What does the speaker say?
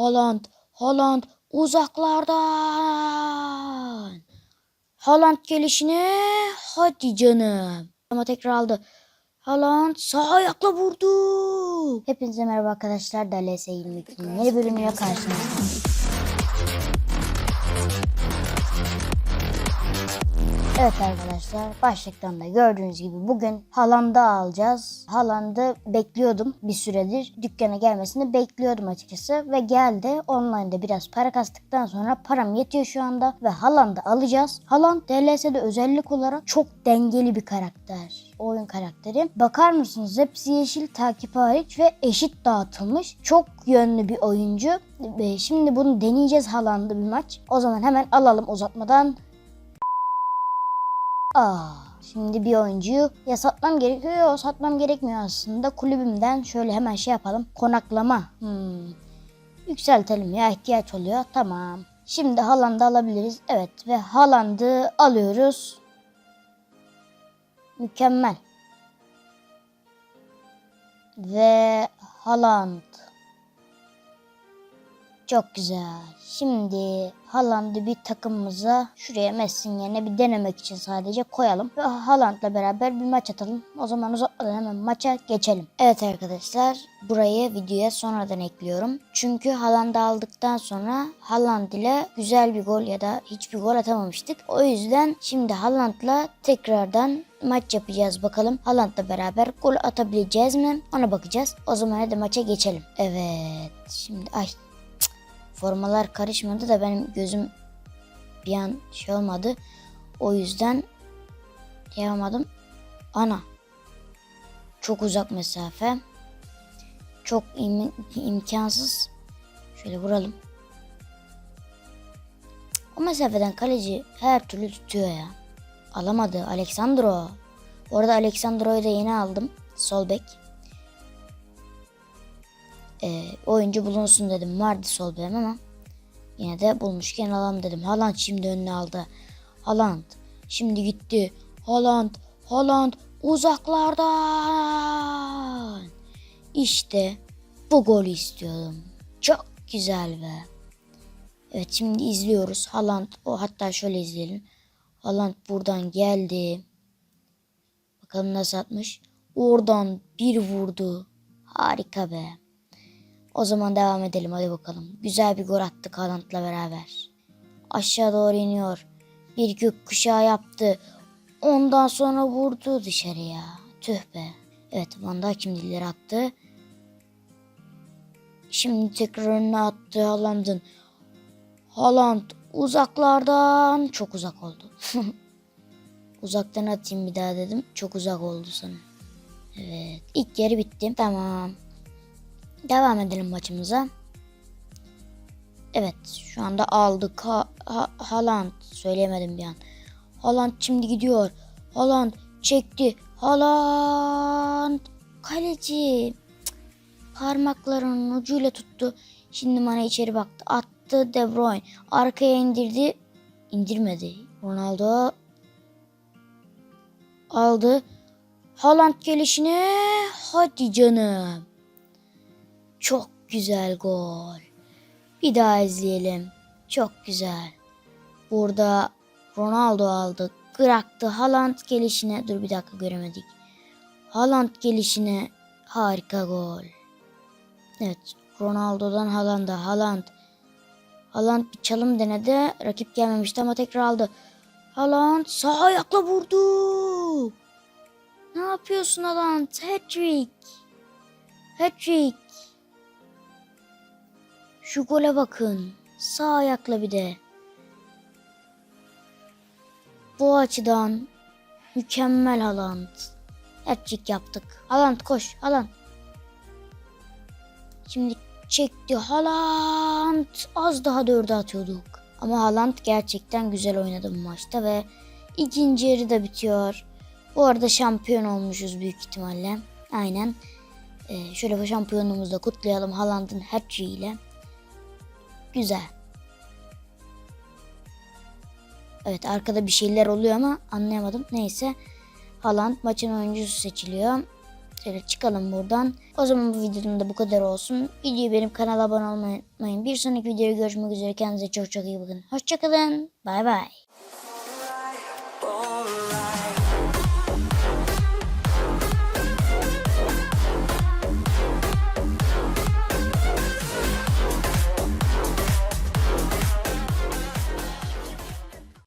Haaland, Haaland uzaklardan. Haaland gelişine hadi canım. Ama tekrar aldı. Haaland sağ ayakla vurdu. Hepinize merhaba arkadaşlar. DLS 22'nin yeni bölümüyle karşınızdayım. Evet arkadaşlar başlıktan da gördüğünüz gibi bugün Haaland'ı alacağız. Haaland'ı bekliyordum bir süredir. Dükkana gelmesini bekliyordum açıkçası ve geldi. Online'da biraz para kastıktan sonra param yetiyor şu anda ve Haaland'ı alacağız. Haaland DLS'de özellik olarak çok dengeli bir karakter. Oyun karakteri. Bakar mısınız hepsi yeşil takip hariç ve eşit dağıtılmış. Çok yönlü bir oyuncu. Şimdi bunu deneyeceğiz Haaland'ı bir maç. O zaman hemen alalım uzatmadan. Aa, şimdi bir oyuncuyu ya satmam gerekiyor ya satmam gerekmiyor aslında. Kulübümden şöyle hemen şey yapalım. Konaklama. Hmm. Yükseltelim ya ihtiyaç oluyor. Tamam. Şimdi Haaland'ı alabiliriz. Evet ve Haaland'ı alıyoruz. Mükemmel. Ve Haaland. Çok güzel. Şimdi Haaland'ı bir takımımıza şuraya Messi'nin yerine bir denemek için sadece koyalım. Ve Haaland'la beraber bir maç atalım. O zaman uzatmadan hemen maça geçelim. Evet arkadaşlar burayı videoya sonradan ekliyorum. Çünkü Haaland'ı aldıktan sonra Haaland ile güzel bir gol ya da hiçbir gol atamamıştık. O yüzden şimdi Haaland'la tekrardan maç yapacağız bakalım. Haaland'la beraber gol atabileceğiz mi? Ona bakacağız. O zaman hadi maça geçelim. Evet. Şimdi ay formalar karışmadı da benim gözüm bir an şey olmadı. O yüzden yapamadım. Ana. Çok uzak mesafe. Çok im- imkansız. Şöyle vuralım. O mesafeden kaleci her türlü tutuyor ya. Alamadı Alexandro. Orada Alexandro'yu da yeni aldım. Sol bek. Ee, oyuncu bulunsun dedim. Vardı sol benim ama yine de bulmuşken alalım dedim. Haaland şimdi önüne aldı. Haaland şimdi gitti. Haaland, Haaland uzaklardan. İşte bu golü istiyordum. Çok güzel be. Evet şimdi izliyoruz. Haaland o hatta şöyle izleyelim. Haaland buradan geldi. Bakalım nasıl atmış. Oradan bir vurdu. Harika be. O zaman devam edelim hadi bakalım. Güzel bir gol attık Haaland'la beraber. Aşağı doğru iniyor. Bir gök kuşağı yaptı. Ondan sonra vurdu dışarıya. Tüh be. Evet Van Dijk şimdi ileri attı. Şimdi tekrar önüne attı Haaland'ın. Haaland uzaklardan çok uzak oldu. Uzaktan atayım bir daha dedim. Çok uzak oldu sana. Evet. ilk yarı bitti. Tamam. Devam edelim maçımıza. Evet şu anda aldık. Ha, ha, Haaland söyleyemedim bir an. Haaland şimdi gidiyor. Haaland çekti. Haaland kaleci. Parmaklarının ucuyla tuttu. Şimdi bana içeri baktı. Attı De Bruyne. Arkaya indirdi. İndirmedi. Ronaldo aldı. Haaland gelişine hadi canım. Çok güzel gol. Bir daha izleyelim. Çok güzel. Burada Ronaldo aldı. Bıraktı Haaland gelişine. Dur bir dakika göremedik. Haaland gelişine harika gol. Evet Ronaldo'dan Haaland'a. Haaland. Haaland bir çalım denedi. Rakip gelmemişti ama tekrar aldı. Haaland sağ ayakla vurdu. Ne yapıyorsun Haaland? Hat-trick. Hat-trick. Şu gole bakın. Sağ ayakla bir de. Bu açıdan mükemmel Haaland. Hattrick yaptık. Haaland koş Haaland. Şimdi çekti Haaland. Az daha dörde atıyorduk. Ama Haaland gerçekten güzel oynadı bu maçta ve ikinci yarı da bitiyor. Bu arada şampiyon olmuşuz büyük ihtimalle. Aynen. Ee, şöyle bu şampiyonluğumuzu da kutlayalım Haaland'ın hat ile. Güzel. Evet arkada bir şeyler oluyor ama anlayamadım. Neyse. Haaland maçın oyuncusu seçiliyor. Şöyle çıkalım buradan. O zaman bu videonun da bu kadar olsun. Videoyu benim kanala abone olmayı unutmayın. Bir sonraki videoda görüşmek üzere. Kendinize çok çok iyi bakın. Hoşçakalın. Bay bay.